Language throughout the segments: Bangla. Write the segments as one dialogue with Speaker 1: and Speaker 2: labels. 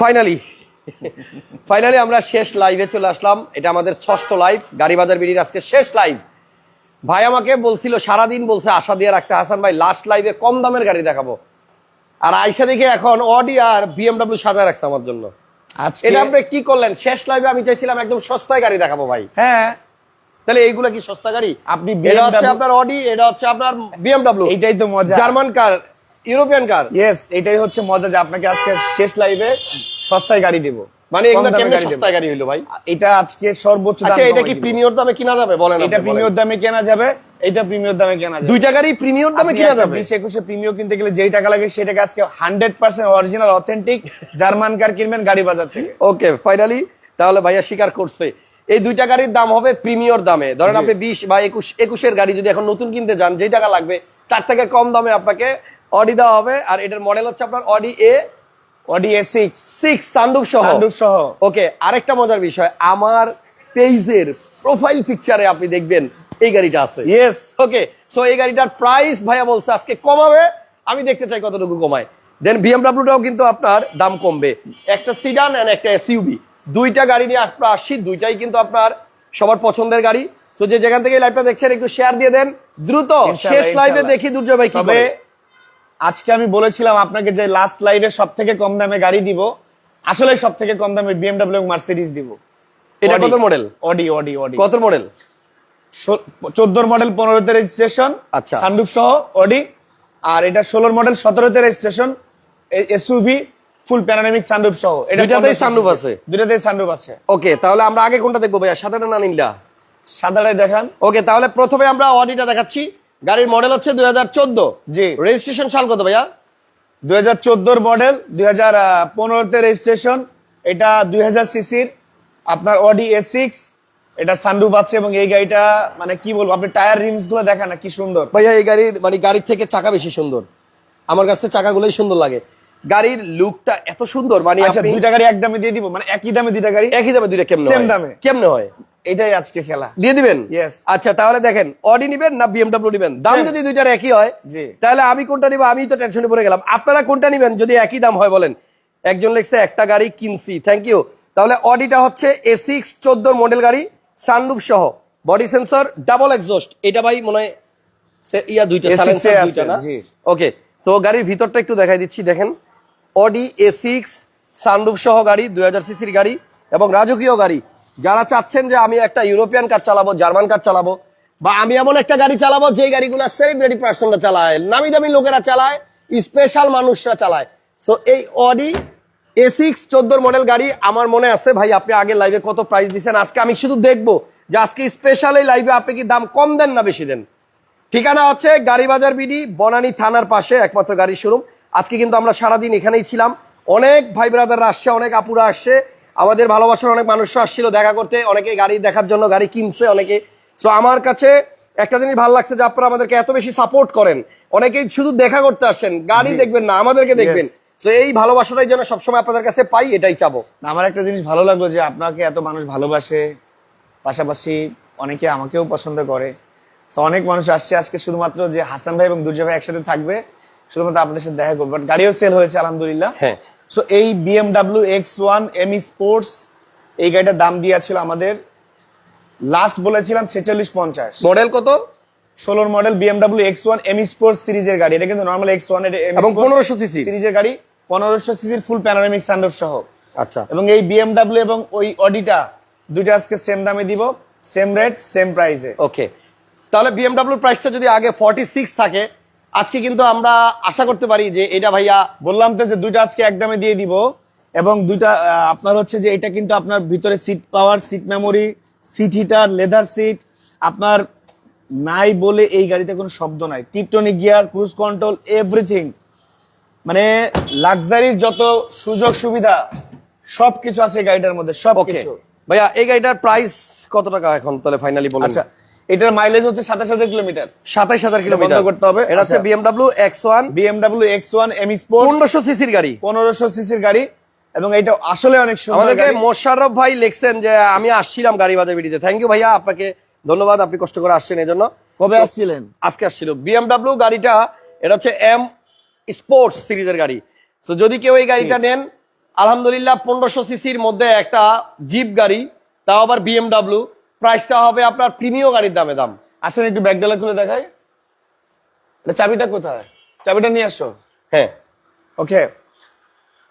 Speaker 1: ফাইনালি ফাইনালি আমরা শেষ লাইভে চলে আসলাম। এটা আমাদের ষষ্ঠ লাইভ গাড়ি বাজার বিড়ির আজকে শেষ লাইভ ভাই আমাকে বলছিল সারাদিন বলছে আশা দিয়ে রাখছে। হাসান ভাই লাস্ট লাইভে কম দামের গাড়ি দেখাবো। আর আইসা দেখে এখন অডি আর বিএমডব্লিউ সাজায় রাখছে আমার জন্য। এটা আপনি কি করলেন? শেষ লাইভে আমি চাইছিলাম একদম সস্তায় গাড়ি দেখাবো ভাই।
Speaker 2: হ্যাঁ।
Speaker 1: তাহলে এইগুলা কি সস্তা গাড়ি?
Speaker 2: আপনি
Speaker 1: এটা হচ্ছে আপনার অডি এটা হচ্ছে আপনার বিএমডব্লিউ
Speaker 2: এইটাই তো মজা।
Speaker 1: German car European car
Speaker 2: yes এটাই হচ্ছে মজা যে আপনাকে আজকে শেষ লাইভে সস্তায় গাড়ি দিব।
Speaker 1: মানে এগুলা কেমনে সস্তায় গাড়ি হইল ভাই?
Speaker 2: এটা আজকে সর্বোচ্চ দাম
Speaker 1: আচ্ছা এটা কি। প্রিমিয়র দামে কিনা যাবে? বলেন
Speaker 2: এটা। প্রিমিয়র দামে কেনা যাবে এটা প্রিমিয়র দামে কেনা যাবে।
Speaker 1: দুইটা গাড়ি প্রিমিয়র দামে কিনা যাবে?
Speaker 2: বিশ একুশে প্রিমিয়র কিনতে গেলে যেই টাকা লাগে সেই টাকা আজকে hundred percent original authentic German car কিনবেন গাড়ি বাজার থেকে।
Speaker 1: ওকে ফাইনালি তাহলে ভাইয়া স্বীকার করছে। এই দুইটা গাড়ির দাম হবে প্রিমিয়র দামে। ধরেন আপনি বিশ বা একুশ একুশের গাড়ি যদি এখন নতুন কিনতে যান যেই টাকা লাগবে তার থেকে কম দামে আপনাকে অডি দেওয়া হবে আর এটার মডেল হচ্ছে আপনার Audi A
Speaker 2: Audi A six
Speaker 1: six sunroof সহ।
Speaker 2: সহ।
Speaker 1: ওকে আরেকটা মজার বিষয় আমার পেজের প্রোফাইল পিকচারে আপনি দেখবেন এই গাড়িটা আছে।
Speaker 2: ইয়েস
Speaker 1: ওকে সো এই গাড়িটার প্রাইস ভাইয়া বলছে আজকে কমাবে আমি দেখতে চাই কতটুকু কমায়। দেন বিএমডাব্লিউটাও কিন্তু আপনার দাম কমবে। একটা সিডান অ্যান্ড একটা এসইউবি দুইটা গাড়ি নিয়ে আপনার আসছি দুইটাই কিন্তু আপনার সবার পছন্দের গাড়ি। তো যে যেখান থেকে লাইভটা দেখছেন একটু শেয়ার দিয়ে দেন। দ্রুত শেষ লাইভে দেখি দুর্জয় ভাই কি
Speaker 2: আজকে আমি বলেছিলাম আপনাকে যে লাস্ট লাইভে সব থেকে কম দামে গাড়ি দিব আসলে সব থেকে কম দামে বিএমডব্লিউ মার্সিডিজ দিব।
Speaker 1: এটা কত মডেল
Speaker 2: অডি অডি অডি
Speaker 1: কত মডেল
Speaker 2: চোদ্দোর মডেল পনেরোতে রেজিস্ট্রেশন
Speaker 1: আচ্ছা।
Speaker 2: সানরুফ সহ অডি আর এটা ষোলোর model সতেরোতে registration SUV full panoramic sunroof সহ। এটা
Speaker 1: দুইটাতেই
Speaker 2: 15
Speaker 1: আছে?
Speaker 2: দুইটাতেই সানরুফ আছে।
Speaker 1: ওকে তাহলে আমরা আগে কোনটা দেখব ভাইয়া? সাদাটা না নীলটা
Speaker 2: সাদাটাই দেখান।
Speaker 1: ওকে তাহলে প্রথমে আমরা অডিটা দেখাচ্ছি। গাড়ির মডেল হচ্ছে দুই হাজার চোদ্দ।
Speaker 2: জি।
Speaker 1: রেজিস্ট্রেশন সাল কত ভাইয়া?
Speaker 2: দুই হাজার চোদ্দোর মডেল দুই হাজার পনেরোতে রেজিস্ট্রেশন এটা দুই হাজার সিসির। আপনার অডি এ সিক্স এটা সানরুফ আছে এবং এই গাড়িটা মানে কি বলব আপনি টায়ার রিমসগুলো দেখেন না কি সুন্দর।
Speaker 1: ভাইয়া এই গাড়ির মানে গাড়ির থেকে চাকা বেশি সুন্দর। আমার কাছে চাকাগুলোই সুন্দর লাগে। গাড়ির লুকটা এত সুন্দর মানে
Speaker 2: আচ্ছা দুইটা গাড়ি এক দামে দিয়ে দিব মানে একই দামে দুইটা গাড়ি?
Speaker 1: একই দামে দুইটা কেমনে হয়?
Speaker 2: দামে।
Speaker 1: কেমনে হয়?
Speaker 2: এটাই আজকে খেলা।
Speaker 1: দিয়ে দিবেন. আচ্ছা তাহলে দেখেন অডি নিবেন না বিএমডব্লিউ নিবেন? দাম যদি দুইটার একই হয়
Speaker 2: জি।
Speaker 1: তাহলে আমি কোনটা নিব? আমি তো টেনশনে পড়ে গেলাম। আপনারা কোনটা নিবেন? যদি একই দাম হয় বলেন। একজন লিখছে একটা গাড়ি কিনছি থ্যাংক ইউ তাহলে অডিটা হচ্ছে এ সিক্স চোদ্দোর মডেল গাড়ি সানরুফ সহ। বডি সেন্সর ডাবল এক্সস্ট এটা ভাই মনে হয় ইয়া দুইটা সাইলেন্সার দুইটা না? ওকে তো গাড়ির ভিতরটা একটু দেখাই দিচ্ছি দেখেন। অডি এ সিক্স সানরুফ সহ গাড়ি, দুই হাজার সিসির গাড়ি এবং রাজকীয় গাড়ি। যারা চাচ্ছেন যে আমি একটা ইউরোপিয়ান কার চালাবো জার্মান কার চালাবো, বা আমি এমন একটা গাড়ি চালাবো যে গাড়িগুলো সেলিব্রিটি পার্সনরা চালায় নামি দামি লোকেরা চালায় স্পেশাল মানুষরা চালায়। সো এই অডি এ সিক্স চোদ্দোর মডেল গাড়ি আমার মনে আছে, ভাই, আপনি আগে লাইভে কত প্রাইস দিচ্ছেন আজকে আমি শুধু দেখব যে আজকে স্পেশাল এই লাইভে আপনি কি দাম কম দেন না বেশি দেন। ঠিকানা হচ্ছে গাড়িবাজার বিডি, বনানী থানার পাশে, একমাত্র গাড়ির শোরুম আজকে কিন্তু আমরা সারাদিন এখানেই ছিলাম। অনেক ভাই ব্রাদাররা আসছে অনেক আপুরা আসছে। আমাদের ভালোবাসার অনেক মানুষরা আসছিল দেখা করতে। অনেকে গাড়ি দেখার জন্য গাড়ি কিনছে অনেকে। তো আমার কাছে একটা জিনিস ভালো লাগছে যে আপনারা আমাদেরকে এত বেশি সাপোর্ট করেন। অনেকেই শুধু দেখা করতে আসেন গাড়ি দেখবেন না আমাদেরকে দেখবেন। তো এই ভালোবাসাটাই যেন সবসময় আপনাদের কাছে পাই এটাই চাবো।
Speaker 2: আমার একটা জিনিস ভালো লাগল যে আপনাকে এত মানুষ ভালোবাসে। পাশাপাশি অনেকে আমাকেও পছন্দ করে। অনেক মানুষ আসছে। আজকে শুধুমাত্র যে হাসান ভাই এবং দুর্জয় ভাই একসাথে থাকবে শুধুমাত্র আপনাদের সাথে দেখা করবে বাট গাড়িও সেল হয়েছে আলহামদুলিল্লাহ।
Speaker 1: হ্যাঁ।
Speaker 2: সো এই BMW X one M sports এই গাড়িটার দাম দিয়েছিল আমাদের লাস্ট বলেছিলাম ছেচল্লিশ পঞ্চাশ।
Speaker 1: মডেল কত?
Speaker 2: ষোলোর model BMW X one M sports সিরিজের গাড়ি এটা কিন্তু নর্মাল এক্স ওয়ান
Speaker 1: এবং পনেরোশো সিসি
Speaker 2: সিরিজের গাড়ি পনেরোশো সিসির ফুল প্যানোরামিক সানরুফ সহ।
Speaker 1: আচ্ছা।
Speaker 2: এবং এই বিএমডাব্লিউ এবং ওই অডিটা দুইটা আজকে সেম দামে দিব সেম রেট সেম প্রাইসে
Speaker 1: ওকে তাহলে বিএমডাব্লিউ প্রাইসটা যদি আগে ফর্টি সিক্স থাকে আজকে কিন্তু আমরা আশা করতে পারি যে এটা ভাইয়া
Speaker 2: বললাম তো যে দুইটা আজকে এক দামে দিয়ে দিব এবং দুইটা আপনার হচ্ছে যে এটা কিন্তু আপনার ভিতরে seat power seat memory seat heater leather seat আপনার নাই বলে এই গাড়িতে কোনো শব্দ নাই। Tiptronic gear cruise control everything মানে লাক্সারির যত সুযোগ সুবিধা সবকিছু আছে এই গাড়িটার মধ্যে সবকিছু।
Speaker 1: ভাইয়া এই গাড়িটার প্রাইস কত টাকা এখন? তাহলে ফাইনালি বলুন।
Speaker 2: আচ্ছা এটার মাইলেজ হচ্ছে সাতাশ হাজার কিলোমিটার।
Speaker 1: সাতাইশ হাজার কিলোমিটার।
Speaker 2: করতে হবে।
Speaker 1: এটা হচ্ছে। BMW X one
Speaker 2: BMW X one M sport
Speaker 1: পনেরোশো সিসির গাড়ি।
Speaker 2: পনেরোশো সিসির গাড়ি। এবং এটা আসলে অনেক সুন্দর
Speaker 1: আমাদেরকে মোশাররফ ভাই লিখছেন যে আমি আসছিলাম গাড়ি বাজার বিডিতে। থ্যাংক ইউ ভাইয়া আপনাকে ধন্যবাদ আপনি কষ্ট করে আসছেন এই জন্য
Speaker 2: কবে আসছিলেন?
Speaker 1: আজকে আসছিল। বিএমডাব্লিউ গাড়িটা এটা হচ্ছে এম স্পোর্টস সিরিজের গাড়ি। তো যদি কেউ এই গাড়িটা নেন আলহামদুলিল্লাহ পনেরোশো সিসির মধ্যে একটা জিপ গাড়ি তাও আবার বিএমডাব্লিউ প্রাইসটা হবে আপনার প্রিমিয় গাড়ির দামে দাম।
Speaker 2: আসেন একটু ব্যাগডালা খুলে দেখাই। এটা চাবিটা কোথায়? চাবিটা নিয়ে আসো।
Speaker 1: হ্যাঁ।
Speaker 2: Okay.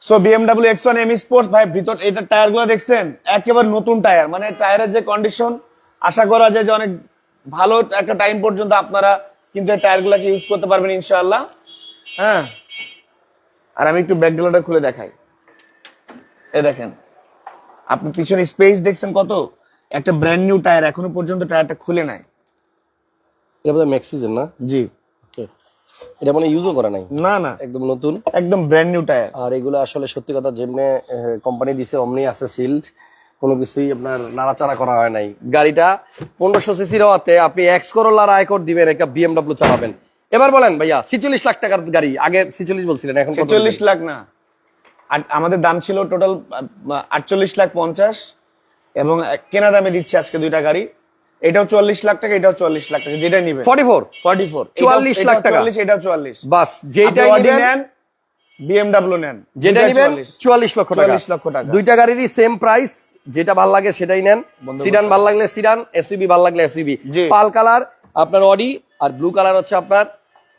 Speaker 2: So BMW X one M sports ভাই ভিতর এটা টায়ারগুলো দেখছেন? একেবারে নতুন টায়ার। মানে টায়ারের যে কন্ডিশন আশা করা যায় যে অনেক ভালো একটা টাইম পর্যন্ত আপনারা কিন্তু এই টায়ার গুলাকে ইউজ করতে পারবেন ইনশাআল্লাহ। হ্যাঁ? আর আমি একটু ব্যাকগ্রাউন্ডটা খুলে দেখাই। এ দেখেন। আপনি পিছনে স্পেস দেখছেন কত? একটা ব্র্যান্ড নিউ টায়ার এখনও পর্যন্ত টায়ারটা খুলে নাই।
Speaker 1: এটা বোধহয় ম্যাক্সিজেন না?
Speaker 2: জি.
Speaker 1: এটা মানে ইউজও করে নাই?
Speaker 2: না না।
Speaker 1: একদম নতুন?
Speaker 2: একদম ব্র্যান্ড নিউ টায়ার
Speaker 1: আর এগুলো আসলে সত্যি কথা যেমনি কোম্পানি দিছে অমনি আছে সিল্ড কোনো কিছুই আপনার নাড়াচাড়া করা হয় নাই। গাড়িটা পনেরোশো সিসির হওয়াতে আপনি এক্স করোলার আয়কর দিবেন একটা বিএমডব্লিউ চালাবেন। এবার বলেন ভাইয়া ছিচল্লিশ লাখ টাকার গাড়ি আগে ছিচল্লিশ বলছিলেন এখন
Speaker 2: ছেচল্লিশ? লাখ না। আর আমাদের দাম ছিল টোটাল আটচল্লিশ লাখ পঞ্চাশ। এবং কেনা দামে দিচ্ছি আজকে দুইটা গাড়ি। এটাও চুয়াল্লিশ লাখ টাকা এটাও চুয়াল্লিশ লাখ টাকা যেটা নিবে
Speaker 1: 44
Speaker 2: ফর্টি ফোর।
Speaker 1: 44 লাখ টাকা।
Speaker 2: এটাও চুয়াল্লিশ
Speaker 1: বাস
Speaker 2: নেন বিএমডাব্লিউ নেন
Speaker 1: যেটা নিবেন
Speaker 2: 44
Speaker 1: চুয়াল্লিশ লক্ষ টাকা।
Speaker 2: লক্ষ টাকা।
Speaker 1: দুইটা গাড়িরই সেম প্রাইস যেটা ভালো লাগে সেটাই নেন। সিডান ভালো লাগলে সিডান এসইবি ভালো লাগলে এসইবি
Speaker 2: জি।
Speaker 1: পাল কালার আপনার অডি আর ব্লু কালার হচ্ছে আপনার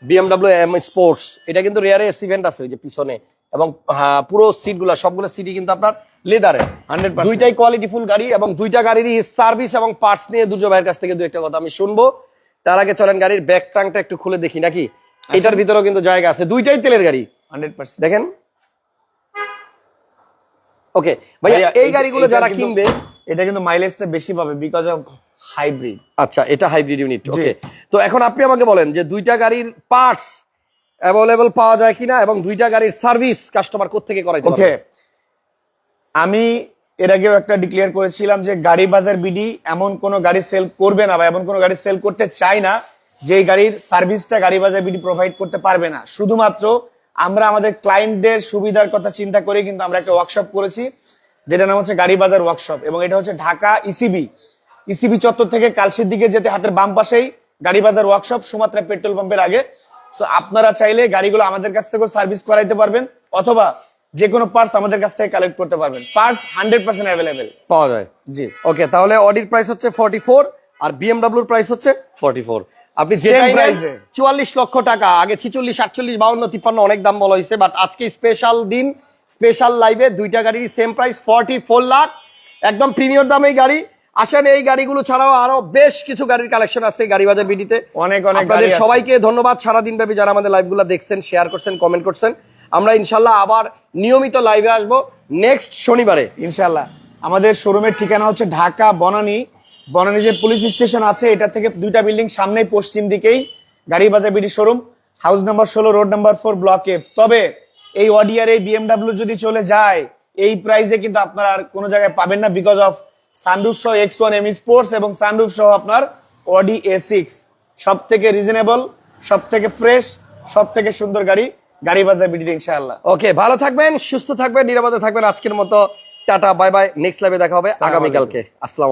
Speaker 1: বিএমডব্লিউ এম স্পোর্টস এটা কিন্তু রেয়ারে আছে ওই যে পিছনে। এবং হ্যাঁ, পুরো সিটগুলা সবগুলো সিটই কিন্তু আপনার লেদারে।
Speaker 2: 100%
Speaker 1: দুইটাই কোয়ালিটিফুল গাড়ি এবং দুইটা গাড়িরই সার্ভিস এবং পার্টস নিয়ে দুর্জয় ভাইয়ের কাছ থেকে দু একটা কথা আমি শুনব। তার আগে চলেন গাড়ির ব্যাক ট্রাঙ্কটা একটু খুলে দেখি নাকি? এটার ভিতরেও কিন্তু জায়গা আছে। দুইটাই তেলের গাড়ি।
Speaker 2: Hundred percent.
Speaker 1: দেখেন। ওকে ভাইয়া এই গাড়িগুলো যারা কিনবে
Speaker 2: এটা কিন্তু মাইলেজটা বেশি পাবে বিকজ অফ হাইব্রিড
Speaker 1: আচ্ছা এটা হাইব্রিড ইউনিট ওকে তো এখন আপনি আমাকে বলেন যে দুইটা গাড়ির পার্টস অ্যাভেলেবল পাওয়া যায় কিনা এবং দুইটা গাড়ির সার্ভিস কাস্টমার কোত্থেকে করাইতে
Speaker 2: ওকে
Speaker 1: পারবে
Speaker 2: আমি এর আগেও একটা ডিক্লেয়ার করেছিলাম যে গাড়ি বাজার বিডি এমন কোন গাড়ি সেল করবে না বা এমন কোন গাড়ি সেল করতে চায় না যে গাড়ির সার্ভিসটা গাড়ি বাজার বিডি প্রোভাইড করতে পারবে না। শুধুমাত্র আমরা আমাদের ক্লায়েন্টদের সুবিধার কথা চিন্তা করে কিন্তু আমরা একটা ওয়ার্কশপ করেছি যেটা নাম হচ্ছে গাড়ি বাজার ওয়ার্কশপ এবং এটা হচ্ছে ঢাকা E ইসিবি ইসিবি চত্বর থেকে কালসির দিকে যেতে হাতের বাম পাশেই গাড়ি বাজার ওয়ার্কশপ সুমাত্রা পেট্রোল পাম্পের আগে। তো আপনারা চাইলে গাড়িগুলো আমাদের কাছ থেকে সার্ভিস করাইতে পারবেন, অথবা যে কোনো পার্টস আমাদের কাছ থেকে কালেক্ট করতে পারবেন। পার্টস হান্ড্রেড পার্সেন্ট অ্যাভেলেবেল
Speaker 1: পাওয়া যায়?
Speaker 2: জি।
Speaker 1: ওকে তাহলে অডির প্রাইস হচ্ছে ফর্টি ফোর আর বিএমডব্লিউর প্রাইস হচ্ছে ফর্টি ফোর আপনি। চুয়াল্লিশ লক্ষ টাকা আগে ছিচল্লিশ আটচল্লিশ বাউন্ন তিপ্পান্ন অনেক দাম বলা হয়েছে বাট আজকে স্পেশাল দিন স্পেশাল লাইভে দুইটা গাড়ির same price forty four lakh একদম প্রিমিয়ার দামে গাড়ি। আসেন এই গাড়িগুলো ছাড়াও আরও বেশ কিছু গাড়ির কালেকশন আছে গাড়ি বাজার বিডিতে
Speaker 2: অনেক অনেক
Speaker 1: আপনাদের সবাইকে ধন্যবাদ। সারাদিন ব্যাপী যারা আমাদের লাইভগুলো দেখছেন শেয়ার করছেন কমেন্ট করছেন। আমরা ইনশাল্লাহ আবার নিয়মিত লাইভে আসব নেক্সট শনিবারে।
Speaker 2: ইনশাল্লাহ। আমাদের শোরুমের ঠিকানা হচ্ছে ঢাকা, বনানী। বনানী যে পুলিশ স্টেশন আছে, এটা থেকে দুইটা বিল্ডিং সামনেই পশ্চিম দিকেই। Gari Bazar BD showroom house number ষোলো road number four block F তবে এই অডিয়ার এই বিএমডাব্লিউ যদি চলে যায়, এই প্রাইসে কিন্তু আপনারা আর কোনো জায়গায় পাবেন না বিকজ অফ সানরুফ সহ এক্স ওয়ান এম স্পোর্টস এবং সানরুফ সহ আপনার অডি এ সিক্স সব থেকে রিজনেবল সব থেকে ফ্রেশ সব থেকে সুন্দর গাড়ি গাড়ি বাজার বিডি ইনশাআল্লাহ।
Speaker 1: ওকে ভালো থাকবেন সুস্থ থাকবেন নিরাপদে থাকবেন। আজকের মতো টাটা বাই বাই নেক্সট লাইভে দেখা হবে। আগামীকালকে। আসসালাম